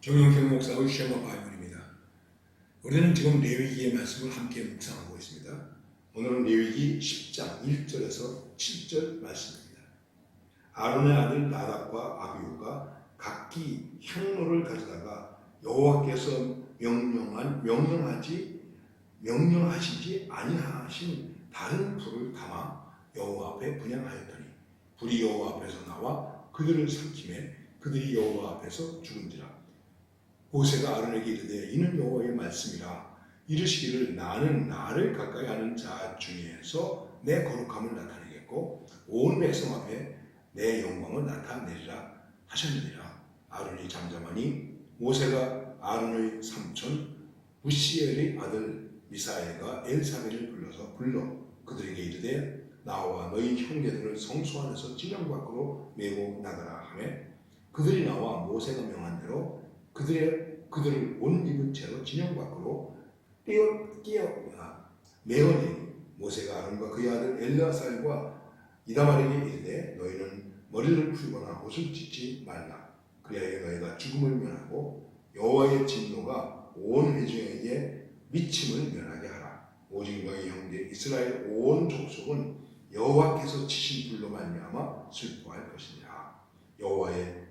정영평 목사의 쉐마 바이블입니다. 우리는 지금 레위기의 말씀을 함께 묵상하고 있습니다. 오늘은 레위기 10장 1절에서 7절 말씀입니다. 아론의 아들 나답과 아비우가 각기 향로를 가져다가 여호와께서 명령한 명령하지 명령하시지 아니하신 다른 불을 담아 여호와 앞에 분양하였더니 불이 여호와 앞에서 나와 그들을 삼킴에 그들이 여호와 앞에서 죽은지라 모세가 아론에게 이르되 이는 여호와의 말씀이라. 이르시기를 나는 나를 가까이 하는 자 중에서 내 거룩함을 나타내겠고 온 백성 앞에 내 영광을 나타내리라 하셨느니라. 아론이 잠잠하니 모세가 아론의 삼촌 무시엘의 아들 미사엘과 엘사벨을 불러서 불러 그들에게 이르되 나와 너희 형제들을 성소 안에서 진영 밖으로 메고 나가라 하매 그들이 나와 모세가 명한 대로 그들의 그들을 옷 입은 채로 진영 밖으로 띄어 끼어 아, 메어내니 모세가 아론과 그의 아들 엘르아살과 이다말에게 이르되 너희는 머리를 풀거나 옷을 찢지 말라. 그리하여 너희가 죽음을 면하고 여호와의 진노가 온 회중에게 미침을 면하게 하라. 오직 너희 형제 이스라엘 온 족속은 여호와께서 치신 불로 말미암아 슬퍼할 것이니라. 여호와의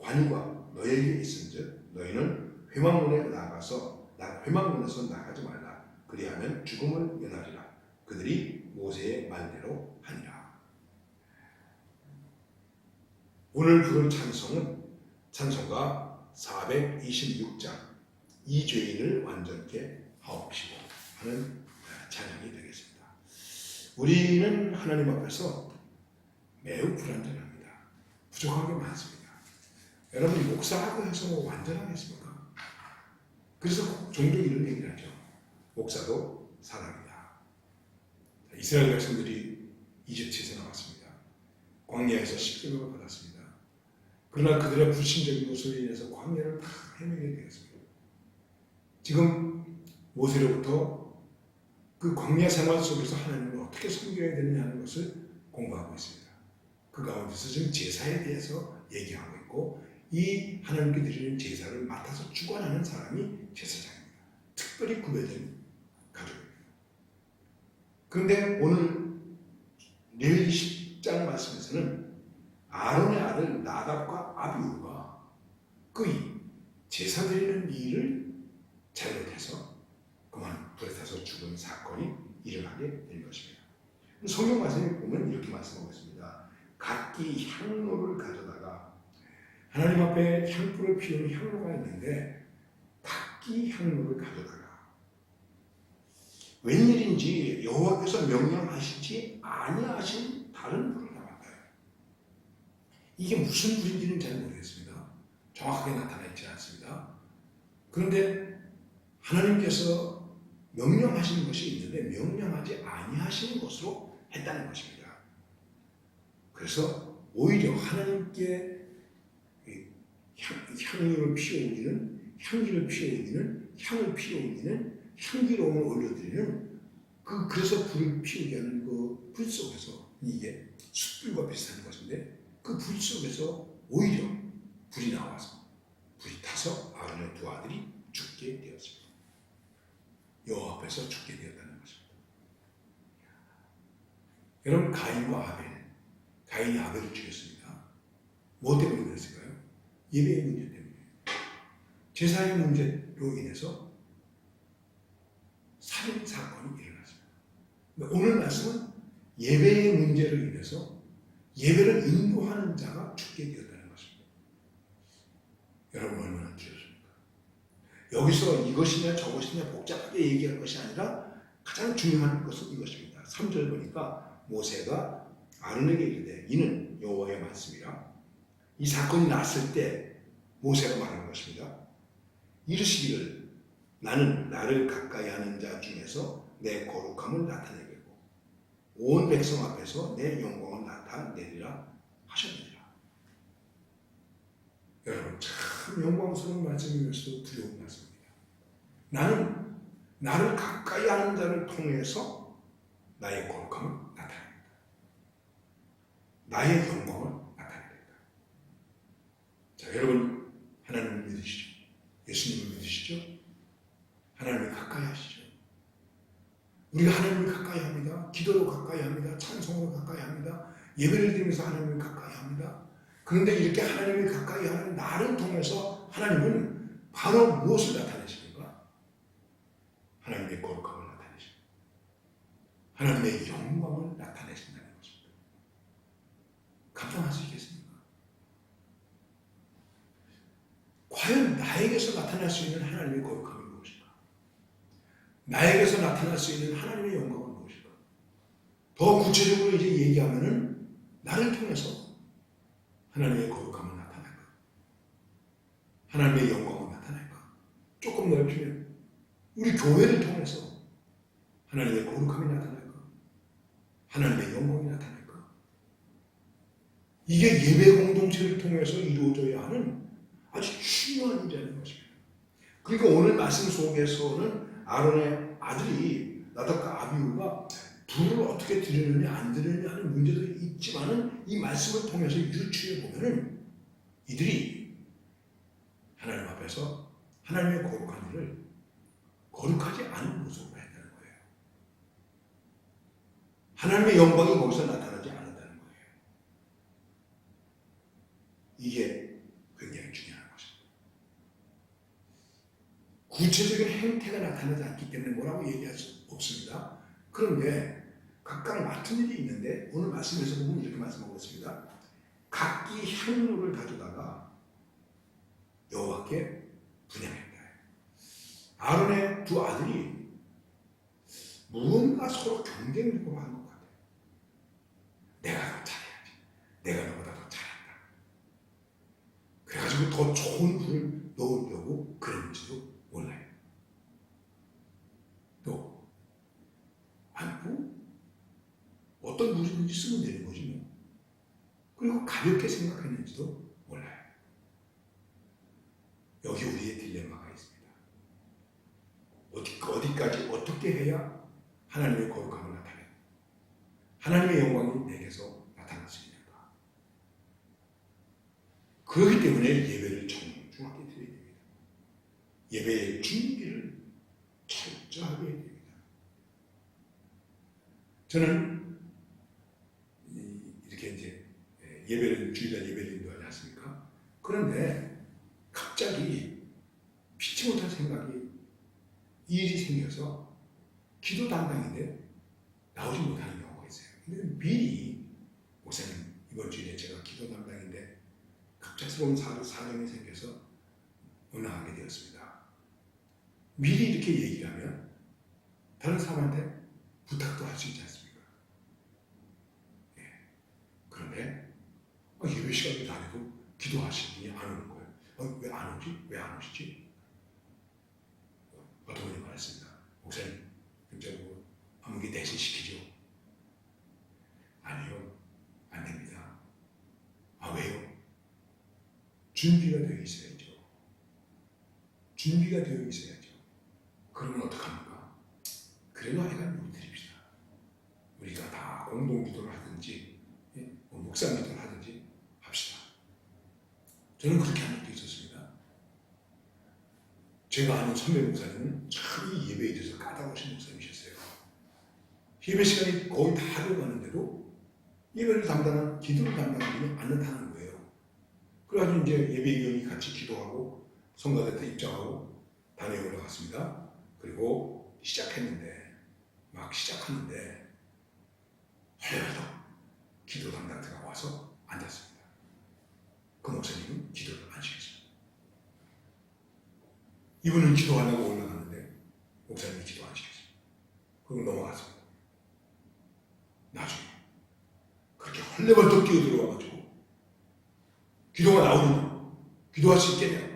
관유가 너에게 있은즉 너희는 회망문에 나가서 나 회망문에서 나가지 말라 그리하면 죽음을 면하리라 그들이 모세의 말대로 하니라 오늘 부른 찬송은 찬송가 426장 이 죄인을 완전케 하옵시고 하는 찬양이 되겠습니다. 우리는 하나님 앞에서 매우 불완전합니다. 부족한 게 많습니다. 여러분 목사하고 해서 완전하겠습니까? 그래서 종종 이런 얘기를 하죠. 목사도 사람이다. 이스라엘 백성들이 이집트에서 나왔습니다. 광야에서 십계명을 받았습니다. 그러나 그들의 불신적인 모습에 인해서 광야를 다 헤매게 되었습니다. 지금 모세로부터 그 광야 생활 속에서 하나님을 어떻게 섬겨야 되느냐 하는 것을 공부하고 있습니다. 그 가운데서 지금 제사에 대해서 얘기하고 있고 이 하나님께 드리는 제사를 맡아서 주관하는 사람이 제사장입니다. 특별히 구별된. 그런데 오늘 레위기 10장 말씀에서는 아론의 아들 나답과 아비우가 그 제사 드리는 일을 잘못해서 그만 불에 타서 죽은 사건이 일어나게 된 것입니다. 성경 말씀에 보면 이렇게 말씀하고 있습니다. 각기 향로를 가져다가 하나님 앞에 향불을 피우는 향로가 있는데 각기 향로를 가져다가 웬일인지 여호와께서 명령하시지 아니하신 다른 불을 담았어요. 이게 무슨 불인지는 잘 모르겠습니다. 정확하게 나타나 있지 않습니다. 그런데 하나님께서 명령하시는 것이 있는데 명령하지 아니하시는 것으로 했다는 것입니다. 그래서 오히려 하나님께 향, 향유를 피워올리는 향기를 피워올리는 향을 피워올리는 향기로움을 올려드리는 그 그래서 불을 피우게 하는 그 불 속에서 이게 숯불과 비슷한 것인데 그 불 속에서 오히려 불이 나와서 불이 타서 아론의 두 아들이 죽게 되었습니다. 여호와 앞에서 죽게 되었다는 것입니다. 여러분 가인과 아벨, 가인이 아벨을 죽였습니다. 뭐 때문에 그랬을까요? 예배의 문제 때문에. 제사의 문제로 인해서 살인 사건이 일어났습니다. 오늘 말씀은 예배의 문제로 인해서 예배를 인도하는 자가 죽게 되었다는 것입니다. 여러분 얼마나 두렵습니까? 여기서 이것이냐 저것이냐 복잡하게 얘기할 것이 아니라 가장 중요한 것은 이것입니다. 3절 보니까 모세가 아론에게 이르되 이는 여호와의 말씀이라 이 사건이 났을 때 모세가 말한 것입니다. 이르시기를 나는 나를 가까이 하는 자 중에서 내 거룩함을 나타내겠고 온 백성 앞에서 내 영광을 나타내리라 하셨느니라. 여러분 참 영광스러운 말씀이면서도 두려운 말씀입니다. 나는 나를 가까이 하는 자를 통해서 나의 거룩함을 나타냅니다. 나의 영광을 나타냅니다. 자 여러분 하나님을 믿으시죠. 예수님을 믿으시죠? 하나님을 가까이 하시죠. 우리가 하나님을 가까이 합니다. 기도로 가까이 합니다. 찬송으로 가까이 합니다. 예배를 드리면서 하나님을 가까이 합니다. 그런데 이렇게 하나님을 가까이 하는 나를 통해서 하나님은 바로 무엇을 나타내시는가? 하나님의 거룩함을 나타내십니다. 하나님의 영광을 나타내신다는 것입니다. 감당하시겠습니까? 과연 나에게서 나타날 수 있는 하나님의 무엇인가? 나에게서 나타날 수 있는 하나님의 영광은 무엇인가? 더 구체적으로 이제 얘기하면은 나를 통해서 하나님의 거룩함을 나타낼까? 하나님의 영광을 나타낼까? 조금 넓히면 우리 교회를 통해서 하나님의 거룩함이 나타날까? 하나님의 영광이 나타날까? 이게 예배 공동체를 통해서 이루어져야 하는 아주 중요한 일이라는 것입니다. 그러니까 오늘 말씀 속에서는 아론의 아들이 나답과 아비우가 불을 어떻게 드리느냐 안 드리느냐 하는 문제도 있지만은 이 말씀을 통해서 유추해 보면은 이들이 하나님 앞에서 하나님의 거룩한 일을 거룩하지 않은 모습으로 했다는 거예요. 하나님의 영광이 거기서 나타나지 않았다는 거예요. 이게 굉장히 중요한 것입니다. 구체적인 행태가 나타나지 않기 때문에 뭐라고 얘기할 수 없습니다. 그런데 각각 맡은 일이 있는데 오늘 말씀에서 보면 이렇게 말씀하고 있습니다. 각기 향로를 가져다가 여호와께 분양했다. 아론의 두 아들이 무언가 서로 경쟁으로 하는 것 같아요. 내가 더 잘해야지. 내가 너보다 더 잘한다. 그래가지고 더 좋은 불을 넣으려고 그런지도 몰라요. 또 아니고 어떤 물이든지 쓰면 되는 거지 뭐. 그리고 가볍게 생각했는지도 몰라요. 여기 우리의 딜레마가 있습니다. 어디, 어디까지 어떻게 해야 하나님의 거룩함을 나타내 하나님의 영광이 내게서 나타날 수 있는가? 그렇기 때문에 예배를 정중하게 드려야 됩니다. 예배의 준비를 철저하게 해야 됩니다. 저는 이- 이렇게 이제 예배를 주일날 예배를 인도하지 않습니까? 그런데 갑자기 피치 못할 생각이 일이 생겨서 기도 담당인데 나오지 못하는 경우가 있어요. 근데 미리 목사님 이번 주일에 제가 기도 담당인데 갑작스러운 사- 사정이 생겨서 운항하게 되었습니다. 미리 이렇게 얘기를 하면 다른 사람한테 부탁도 할 수 있지 않습니까? 예. 그런데 어, 예배 시간이 다 돼도 기도하시는 안 오는 거예요. 어, 왜안 오지? 왜 안 오시지? 어떤 분이 말했습니다. 목사님, 뭐 아무게 대신 시키죠. 아니요, 안 됩니다. 아 왜요? 준비가 되어 있어야죠. 준비가 되어 있어야죠. 그러면 어떡합니까? 그래도 우리 드립시다. 우리가 다 공동 기도를 하든지 예? 뭐 묵상 기도를 하든지 합시다. 저는 그렇게. 제가 아는 선배 목사님은 참이 예배에 대해서 까다로우신 목사님이셨어요. 예배 시간이 거의 다 되어가는데도 예배를 담당한, 기도를 담당하지 않는다는 거예요. 그래가지고 이제 예배위원이 같이 기도하고 성가대한테 입장하고 단에 올라갔습니다. 그리고 시작했는데 막 시작하는데 헐레벌떡 기도 담당자가 와서 앉았습니다. 그 목사님은 기도를 안 시켰습니다. 이분은 기도하려고 올라갔는데 목사님이 기도 안 시켰습니다. 그리고 넘어갔습니다. 나중에 그렇게 헐레벌떡 뛰어 들어와가지고 기도가 나오느냐 기도할 수 있겠냐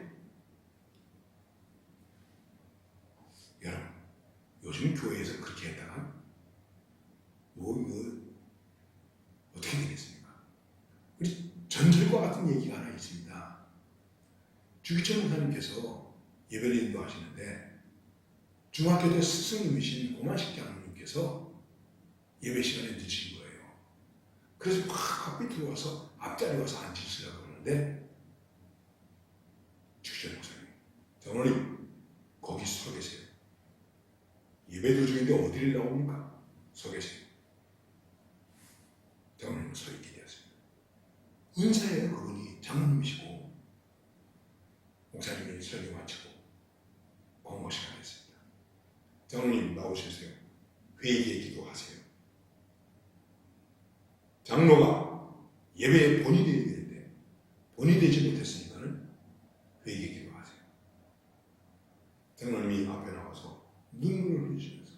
여러분 요즘 교회에서 그렇게 했다가 뭐, 뭐 어떻게 되겠습니까? 우리 전설과 같은 얘기가 하나 있습니다. 주기철 목사님께서 예배를 인도하시는데 중학교 때 스승님이신 고만식 장로님께서 예배 시간에 늦으신 거예요. 그래서 막 앞에 들어와서 앞자리 와서 앉으시라고 그러는데 주기철 목사님 저 장로님 거기 서 계세요. 예배 도중인데 어디를 나옵니까? 서 계세요. 장로님 서 있게 되었습니다. 은사예요 그분이 장로님이시고 목사님이 설교 마치고 공 모 시간 했습니다. 장로님 나오셔서요. 회의에 기도하세요. 장로가 예배에 본이 되어야 되는데 본이 되지 못했으니까는 회의에 기도하세요. 장로님이 앞에 나와서 눈물을 흘리시면서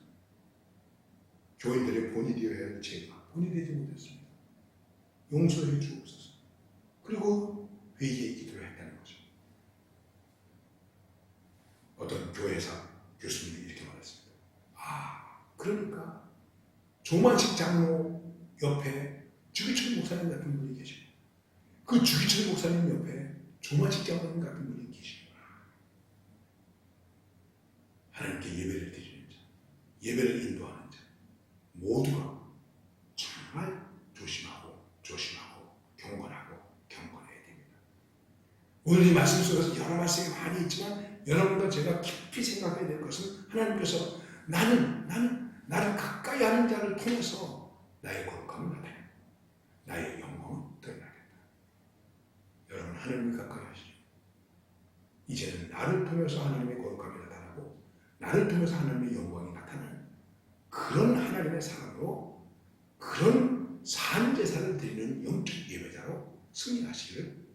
교인들의 본이 되어야 할 제가 본이 되지 못했습니다. 용서해 주옵소서. 그리고 회의에 기도를 했다는 거죠. 어떤 교회사 교수님이 이렇게 말했습니다. 아, 그러니까 조만식 장로 옆에 주기철 목사님 같은 분이 계시고 그 주기철 목사님 옆에 조만식 장로님 같은 분이 계시구나. 하나님께 예배를 드리는 자, 예배를 인도하는 자 모두가 정말 조심하고 조심하고 경건하고 경건해야 됩니다. 오늘 이 말씀 속에서 여러 말씀이 많이 있지만 여러분과 제가 깊이 생각해야 될 것은 하나님께서 나는 나는 나를 가까이 하는 자를 통해서 나의 거룩함을 나타내 나의 영광을 드러나겠다. 여러분 하나님을 가까이 하시죠. 이제는 나를 통해서 하나님의 거룩함이 나타나고 나를 통해서 하나님의 영광이 나타나는 그런 하나님의 사람으로 그런 산 제사를 드리는 영적 예배자로 승리하시기를